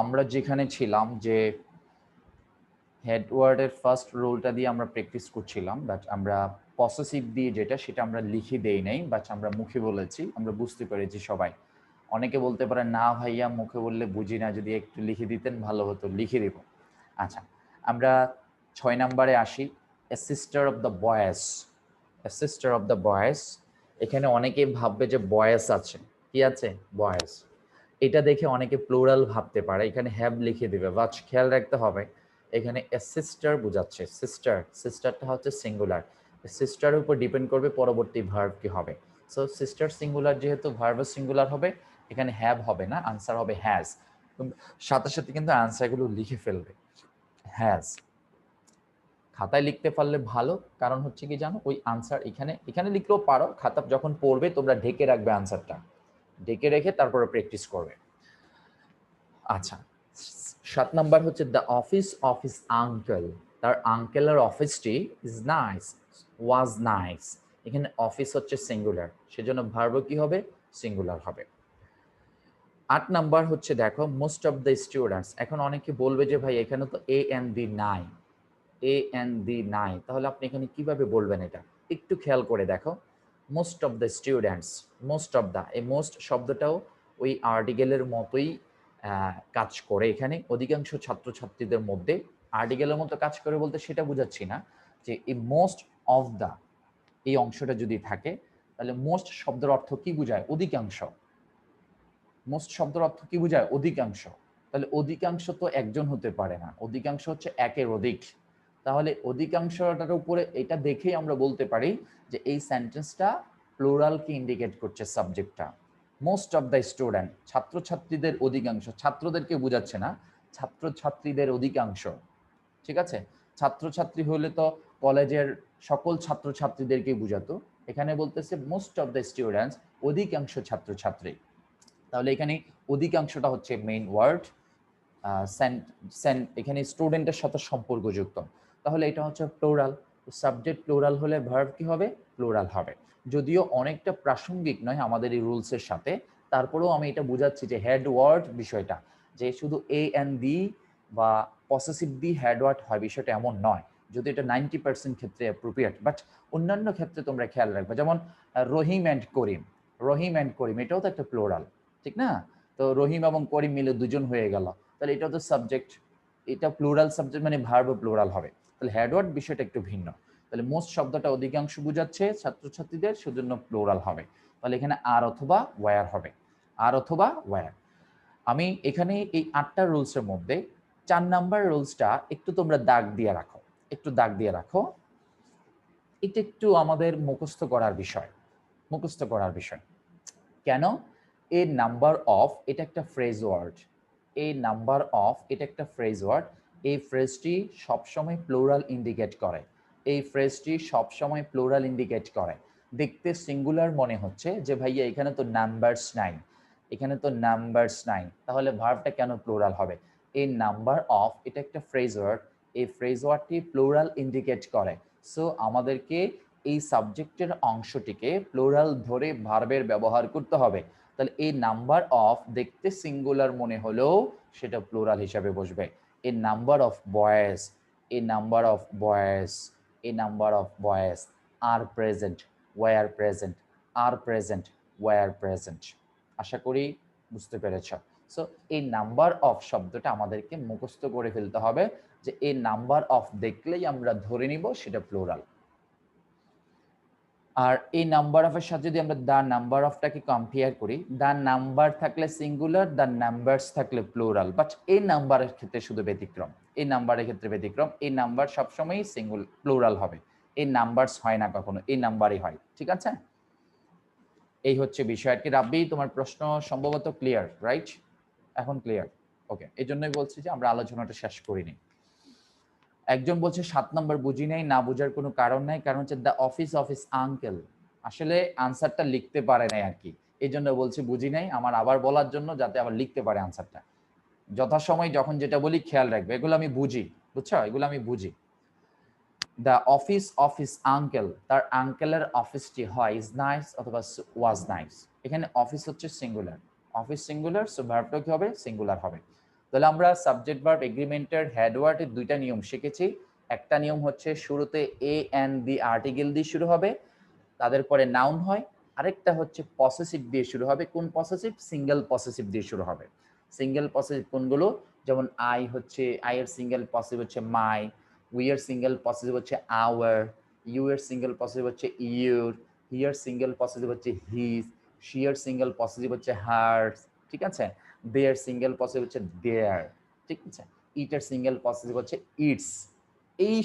আমরা যেখানে ছিলাম যে হেডওয়ার্ডের ফার্স্ট রোলটা দিয়ে আমরা প্র্যাকটিস করছিলাম বাট আমরা পসেসিভ দিয়ে যেটা, সেটা আমরা লিখে দেই নাই বাট আমরা মুখে বলেছি, আমরা বুঝতে পেরেছি সবাই। অনেকে বলতে পারে না ভাইয়া, মুখে বললে বুঝি না, যদি একটু লিখে দিতেন, ভালো হতো, লিখে দেব। আচ্ছা আমরা ছয় নম্বরে আসি a sister of the boys sister of the boys এখানে অনেকে ভাববে যে বয়েস আছে। কি আছে? বয়েস এটা দেখে অনেকে প্লোরাল ভাবতে পারে। এখানে হ্যাব লিখে দেবে। বাট খেয়াল রাখতে হবে। এখানে সিস্টার বোঝাচ্ছে। সিস্টার সিস্টারটা হচ্ছে সিঙ্গুলার সিস্টারের উপর ডিপেন্ড করবে পরবর্তী ভার্ব কি হবে। সো সিস্টার সিঙ্গুলার যেহেতু ভার্ব সিঙ্গুলার হবে, এখানে হ্যাব হবে না আনসার হবে হ্যাজ সাথে সাথে কিন্তু আনসারগুলো লিখে ফেলবে। হ্যাজ খাতায় লিখতে পারলে ভালো, কারণ হচ্ছে কি জানো? ওই আনসার এখানে এখানে লিখলেও পারো। খাতা যখন পড়বে, তোমরা ঢেকে রাখবে আনসারটা ঢেকে রেখে তারপরে প্র্যাকটিস করবে। আচ্ছা সাত নাম্বার হচ্ছে the office of his uncle তার আঙ্কেলের অফিসটি ইজ নাইস ওয়াজ নাইস এখানে অফিস হচ্ছে সিঙ্গুলার সেজন্য ভার্ব কি হবে? সিঙ্গুলার হবে। আট নাম্বার হচ্ছে দেখো মোস্ট অফ দ্য স্টুডেন্টস এখন অনেকে বলবে যে ভাই এখানে তো এ এন দি নাই। এ এন দি নাই, তাহলে আপনি এখানে কীভাবে বলবেন এটা? একটু খেয়াল করে দেখো। Most of the students most of the এই মোস্ট শব্দটাও ওই আর্টিকেলের মতোই কাজ করে এখানে। অধিকাংশ ছাত্রছাত্রীদের মধ্যে আর্টিকেলের মতো কাজ করে বলতে সেটা বুঝাচ্ছি না যে এই মোস্ট অফ দ্য এই অংশটা যদি থাকে, তাহলে মোস্ট শব্দের অর্থ কি বোঝায়? অধিকাংশ। মোস্ট শব্দের অর্থ কি বোঝায়? অধিকাংশ। তাহলে অধিকাংশ তো একজন হতে পারে না। অধিকাংশ হচ্ছে একের অধিক। তাহলে অধিকাংশটার উপরে এটা দেখেই আমরা বলতে পারি যে এই সেন্টেন্সটা প্লোরালকে ইন্ডিকেট করছে সাবজেক্টটা মোস্ট অফ দ্য স্টুডেন্ট ছাত্রছাত্রীদের অধিকাংশ, ছাত্রদেরকে বোঝাচ্ছে না, ছাত্রছাত্রীদের অধিকাংশ, ঠিক আছে? ছাত্রছাত্রী হলে তো কলেজের সকল ছাত্রছাত্রীদেরকে বুঝাতো। এখানে বলতেছে মোস্ট অফ দ্য স্টুডেন্টস অধিকাংশ ছাত্রছাত্রী। তাহলে এখানে অধিকাংশটা হচ্ছে মেইন ওয়ার্ড এখানে স্টুডেন্টের সাথে সম্পর্কযুক্ত। তাহলে এটা হচ্ছে প্লোরাল সাবজেক্ট প্লোরাল হলে ভার্ব কি হবে? প্লোরাল হবে। যদিও অনেকটা প্রাসঙ্গিক নয় আমাদের এই রুলসের সাথে, তারপরেও আমি এটা বুঝাচ্ছি যে হেড ওয়ার্ড বিষয়টা, যে শুধু এ এন দি বা পসেসিভ দি হেড ওয়ার্ড হয়, বিষয়টা এমন নয়। যদি এটা নাইনটি পার্সেন্ট ক্ষেত্রে অ্যাপ্রোপ্রিয়েট বাট অন্যান্য ক্ষেত্রে তোমরা খেয়াল রাখবে, যেমন রহিম অ্যান্ড করিম। রহিম অ্যান্ড করিম, এটাও তো একটা প্লোরাল ঠিক না? তো রহিম এবং করিম মিলে দুজন হয়ে গেল। তাহলে এটাও তো সাবজেক্ট এটা প্লোরাল সাবজেক্ট মানে ভার্ব প্লোরাল হবে। তাহলে হেডওয়ার্ড বিষয়টা একটু ভিন্ন। তাহলে মোস্ট শব্দটা অধিকাংশ বোঝাচ্ছে ছাত্রছাত্রীদের, সেজন্য প্লোরাল হবে। তাহলে এখানে আর অথবা ওয়ার হবে। আর অথবা ওয়ার আমি এখানে এই আটটা রুলসের মধ্যে চার নাম্বার রুলসটা একটু তোমরা দাগ দিয়ে রাখো। একটু দাগ দিয়ে রাখো। এটা একটু আমাদের মুখস্থ করার বিষয়। মুখস্থ করার বিষয়। কেন? এ নাম্বার অফ এটা একটা phrase word a number of এটা একটা ফ্রেজ ওয়ার্ড এই ফ্রেজটি সবসময় প্লোরাল ইন্ডিকেট করে। এই ফ্রেজটি সবসময় প্লোরাল ইন্ডিকেট করে। দেখতে সিঙ্গুলার মনে হচ্ছে যে, ভাইয়া, এখানে তো নাম্বারস নাই। এখানে তো নাম্বারস নাই। তাহলে ভার্বটা কেন প্লোরাল হবে? এই নাম্বার অফ এটা একটা ফ্রেজ ওয়ার্ড এই ফ্রেজ ওয়ার্ডটি প্লোরাল ইন্ডিকেট করে। সো আমাদেরকে এই সাবজেক্টের অংশটিকে প্লোরাল ধরে ভার্বের ব্যবহার করতে হবে। তাহলে এই নাম্বার অফ দেখতে সিঙ্গুলার মনে হলেও সেটা প্লোরাল হিসাবে বসবে। A number of boys a number of boys a number of boys are present were present are present were present আশা করি বুঝতে পেরেছ। সো এই নাম্বার অফ শব্দটা আমাদেরকে মুখস্থ করে ফেলতে হবে যে, এই নাম্বার অফ দেখলেই আমরা ধরে নিব সেটা প্লোরাল আর এই নাম্বার অফের সাথে যদি আমরা দ্য নাম্বার অফটাকে কম্পেয়ার করি দ্য নাম্বার থাকলে সিঙ্গুলার দ্য নাম্বারস থাকলে প্লোরাল বাট এই নাম্বারের ক্ষেত্রে শুধু ব্যতিক্রম। এই নাম্বারের ক্ষেত্রে ব্যতিক্রম, এই নাম্বার সবসময়ই সিঙ্গুল প্লোরাল হবে। এই নাম্বারস হয় না কখনো, এই নাম্বারই হয়, ঠিক আছে? এই হচ্ছে বিষয়। আর কি রাব্বি, তোমার প্রশ্ন সম্ভবত ক্লিয়ার রাইট এখন ক্লিয়ার ওকে এই জন্যই বলছি যে আমরা আলোচনাটা শেষ করিনি। একজন বলছে সাত নম্বর বুঝি নাই, না বুঝার কোনো কারণ নাই, কারণ হচ্ছে দ্য অফিস অফিস আঙ্কেল আসলে আনসারটা লিখতে পারে নাই আর কি। এই জন্য বলছি বুঝি নাই, আমার আবার বলার জন্য যাতে আবার লিখতে পারে আনসারটা যথাসময় যখন যেটা বলি খেয়াল রাখবে, এগুলো আমি বুঝি, বুঝছ? এগুলো আমি বুঝি। দ্য অফিস অফিস আঙ্কেল তার আঙ্কেলের অফিসটি হয় ইজ নাইস অথবা ওয়াজ নাইস এখানে অফিস হচ্ছে সিঙ্গুলার অফিস সিঙ্গুলার সো ভার্বটা কি হবে? সিঙ্গুলার হবে। তাহলে আমরা সাবজেক্ট ভার্ব এগ্রিমেন্টের হেডওয়ার্ডের দুইটা নিয়ম শিখেছি। একটা নিয়ম হচ্ছে শুরুতে এ অ্যান্ড দি আর্টিকেল দিয়ে শুরু হবে, তাদের পরে নাউন হয়। আরেকটা হচ্ছে পসেসিভ দিয়ে শুরু হবে। কোন পসেসিভ সিঙ্গেল পসেসিভ দিয়ে শুরু হবে। সিঙ্গেল পসেসিভ কোনগুলো? যেমন আই হচ্ছে আই এর সিঙ্গেল পসেসিভ হচ্ছে মাই উই এর সিঙ্গেল পসেসিভ হচ্ছে আওয়ার ইউ এর সিঙ্গেল পসেসিভ হচ্ছে ইউর হিয়ার সিঙ্গেল পসেসিভ হচ্ছে হিজ শিয়ার সিঙ্গেল পসেসিভ হচ্ছে হার্স ঠিক আছে? দেয়ার সিঙ্গেল পসেসিভ হচ্ছে দেয়ার ঠিক আছে? ইটার সিঙ্গেল পসেসিভ হচ্ছে ইটস এই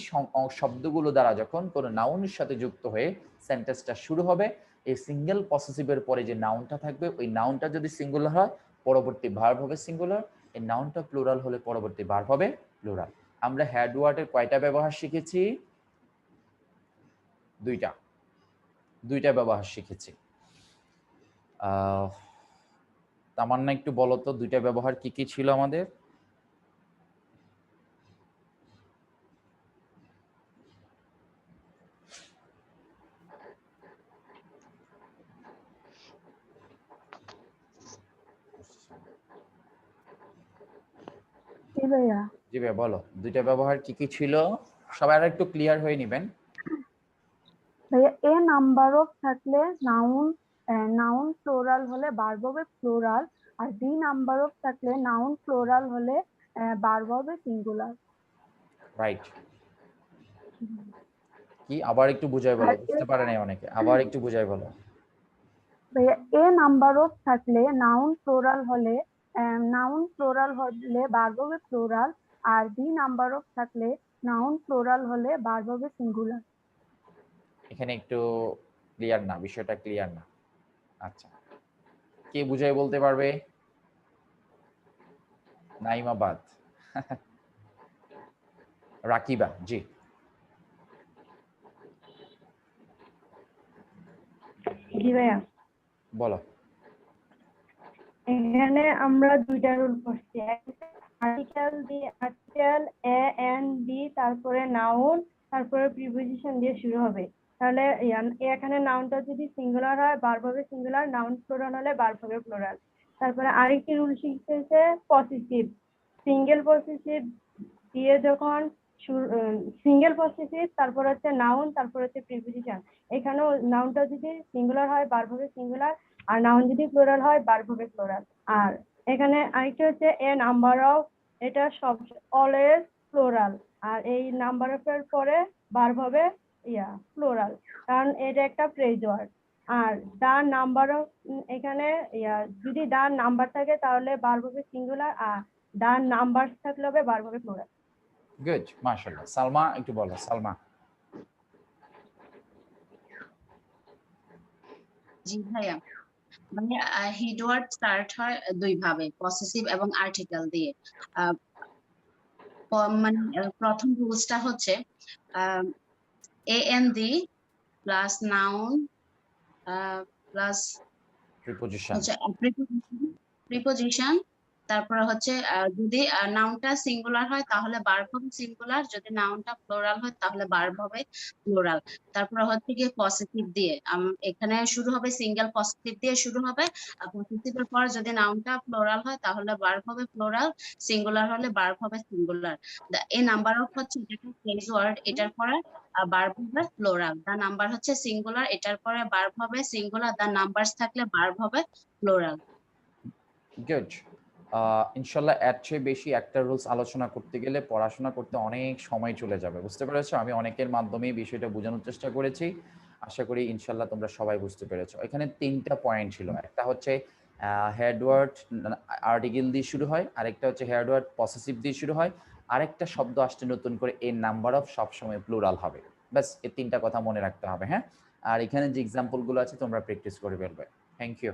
শব্দগুলো দ্বারা যখন কোনো নাউনের সাথে যুক্ত হয়ে সেন্টেন্সটা শুরু হবে, এই সিঙ্গেল পসেসিভের পরে যে নাউনটা থাকবে, ওই নাউনটা যদি সিঙ্গুলার হয়, পরবর্তী ভার্ব হবে সিঙ্গুলার এই নাউনটা প্লুরাল হলে পরবর্তী ভার্ব হবে প্লুরাল আমরা হ্যাডওয়ার্ডের কয়টা ব্যবহার শিখেছি? দুইটা। দুইটা ব্যবহার শিখেছি। তামান্না একটু বলো তো দুইটা ব্যবহার কি কি ছিল আমাদের? জি ভাইয়া। বলো। দুইটা ব্যবহার কি কি ছিল? সবাই আর একটু ক্লিয়ার হয়ে নেবেন। ভাইয়া এ নাম্বার অফ থাকলে নাউন নাউন ফ্লোরাল হলে ভার্ব হবে ফ্লোরাল আর ডি নাম্বার অফ থাকলে নাউন ফ্লোরাল হলে ভার্ব হবে সিঙ্গুলার রাইট কি আবার একটু বুঝাই বলো বুঝতে পারে নাই অনেকে আবার একটু বুঝাই বলো। এ নাম্বার অফ থাকলে নাউন ফ্লোরাল হলে নাউন ফ্লোরাল হলে ভার্ব হবে ফ্লোরাল আর ডি নাম্বার অফ থাকলে নাউন ফ্লোরাল হলে ভার্ব হবে সিঙ্গুলার এখানে একটু ক্লিয়ার না বিষয়টা ক্লিয়ার না। আচ্ছা। কে বুঝাই বলতে পারবে? নাইমাবাদ। রাকিবা জি। জি ভাইয়া। বলো। এখানে আমরা দুইটা রুল করছি। আর্টিকেল দিয়ে আর্টিকেল এ এন বি তারপরে নাউন তারপরে প্রিপোজিশন দিয়ে শুরু হবে। তাহলে এখানে নাউনটা যদি সিঙ্গুলার হয় ভার্ব হবে সিঙ্গুলার নাউন প্লুরাল হলে ভার্ব হবে প্লুরাল তারপরে আরেকটি রুল শিখতেছে পজিটিভ সিঙ্গেল পজিটিভ দিয়ে যখন সিঙ্গেল পজিটিভ তারপর হচ্ছে নাউন তারপর হচ্ছে প্রিপোজিশন এখানেও নাউনটা যদি সিঙ্গুলার হয় ভার্ব হবে সিঙ্গুলার আর নাউন যদি প্লুরাল হয় ভার্ব হবে প্লুরাল আর এখানে আরেকটি হচ্ছে এ নাম্বার অফ এটা সব অলওয়েজ প্লুরাল আর এই নাম্বার অফ এর পরে ভার্ব হবে ইয়া প্লুরাল কারণ এটা একটা ফ্রেজ ওয়ার্ড আর দা নাম্বার অফ এখানে ইয়া যদি দা নাম্বার থাকে তাহলে ভার্ব হবে সিঙ্গুলার আর দা নাম্বার থাকলে হবে ভার্ব হবে প্লুরাল গুড মাশাআল্লাহ। সালমা একটু বলো সালমা। জি ভাইয়া। মানে হিডওয়ার্ড স্টার্ট হয় দুই ভাবে পসেসিভ এবং আর্টিকেল দিয়ে। আহ, মানে প্রথম রুলসটা হচ্ছে AND plus noun uh, plus preposition. preposition. Preposition তারপরে হচ্ছে যদি নাউনটা সিঙ্গুলার হয়, তাহলে বার্ব হবে সিঙ্গুলার যদি নাউনটা প্লোরাল হয়, তাহলে বার্ব হবে প্লোরাল তারপরে হচ্ছে গিয়ে পজিটিভ দিয়ে এখানে শুরু হবে সিঙ্গেল পজিটিভ দিয়ে শুরু হবে পজিটিভের পর যদি নাউনটা প্লোরাল হয়, তাহলে বার্ব হবে প্লোরাল সিঙ্গুলার হলে বার্ব হবে সিঙ্গুলার এই নাম্বার অফ হচ্ছে যেটা ফ্রেজ ওয়ার্ড এটার পরে বার্ব হবে প্লোরাল দা নাম্বার হচ্ছে সিঙ্গুলার এটার পরে বার্ব হবে সিঙ্গুলার দা নাম্বারস থাকলে বার্ব হবে প্লোরাল গুড ইনশাল্লাহ এর চেয়ে বেশি একটা রুলস আলোচনা করতে গেলে পড়াশোনা করতে অনেক সময় চলে যাবে। বুঝতে পেরেছ? আমি অনেকের মাধ্যমে বিষয়টা বোঝানোর চেষ্টা করেছি। আশা করি ইনশাল্লাহ তোমরা সবাই বুঝতে পেরেছ। এখানে তিনটা পয়েন্ট ছিল। একটা হচ্ছে হেডওয়ার্ড আর্টিকেল দিয়ে শুরু হয়, আরেকটা হচ্ছে হেডওয়ার্ড পসেসিভ দিয়ে শুরু হয়, আরেকটা শব্দ আসছে নতুন করে এর নাম্বার অফ সবসময় প্লুরাল হবে। ব্যাস, এই তিনটা কথা মনে রাখতে হবে হ্যাঁ? আর এখানে যে এক্সাম্পলগুলো আছে তোমরা প্র্যাকটিস করে ফেলবে। Thank you